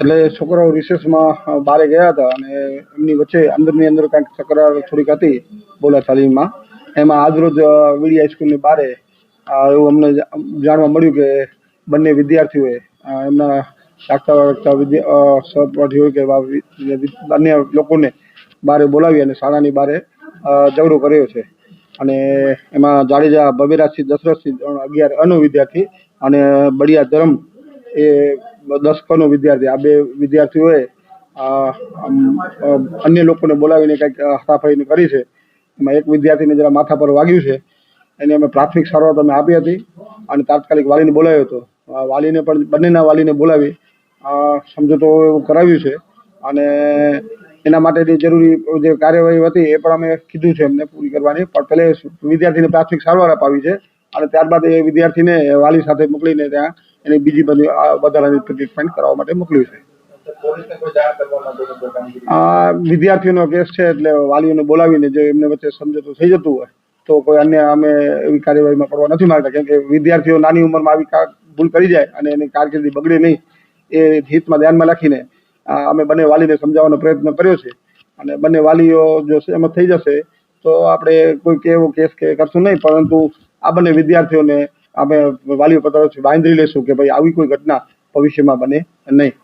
એટલે છોકરાઓ રિસેસમાં બારે ગયા હતા અને એમની વચ્ચે અંદરની અંદર કાંઈક તકરાર થોડીક હતી બોલાચાલીમાં એમાં આજરોજ વીડી હાઈસ્કૂલની બારે એવું અમને જાણવા મળ્યું કે બંને વિદ્યાર્થીઓએ એમના લાગતા વાગતા વિદ્યા સહપાઠીઓ કે અન્ય લોકોને બારે બોલાવી અને શાળાની બારે ઝઘડો કર્યો છે. અને એમાં જાડેજા ભવ્યરાજસિંહ દશરથસિંહ ત્રણ અગિયાર અનો વિદ્યાર્થી અને બળિયા ધરમ એ દસ કનો વિદ્યાર્થી, આ બે વિદ્યાર્થીઓએ અન્ય લોકોને બોલાવીને કંઈક હતાફાઈને કરી છે. એમાં એક વિદ્યાર્થીને જરા માથા પર વાગ્યું છે. એને અમે પ્રાથમિક સારવાર તમે આપી હતી અને તાત્કાલિક વાલીને બોલાવ્યો હતો. વાલીને પણ, બંનેના વાલીને બોલાવી સમજૂતો એવું કરાવ્યું છે. અને એના માટેની જરૂરી જે કાર્યવાહી હતી એ પણ અમે કીધું છે એમને પૂરી કરવાની. પણ પહેલે વિદ્યાર્થીને પ્રાથમિક સારવાર અપાવી છે અને ત્યારબાદ એ વિદ્યાર્થીને વાલી સાથે મોકલીને ત્યાં એની બીજી બધી વધારાની ટ્રીટમેન્ટ કરાવવા માટે મોકલ્યું છે. આ વિદ્યાર્થીઓનો કેસ છે એટલે વાલીઓને બોલાવીને જો એમને વચ્ચે સમજૂતું થઈ જતું હોય, તો કોઈ અન્ય અમે એવી કાર્યવાહીમાં પડવા નથી માંગતા. કેમ કે વિદ્યાર્થીઓ નાની ઉંમરમાં આવી ભૂલ કરી જાય અને એની કારકિર્દી બગડે નહીં, એ હિતમાં ધ્યાનમાં રાખીને અમે બંને વાલીને સમજાવવાનો પ્રયત્ન કર્યો છે. અને બંને વાલીઓ જો સહેમત થઈ જશે, તો આપણે કોઈ એવો કેસ કે કરશું નહીં, પરંતુ આ બંને વિદ્યાર્થીઓને અમે વાલીઓ તરફથી બાંધી લેશું કે ભાઈ આવી કોઈ ઘટના ભવિષ્યમાં બને નહીં.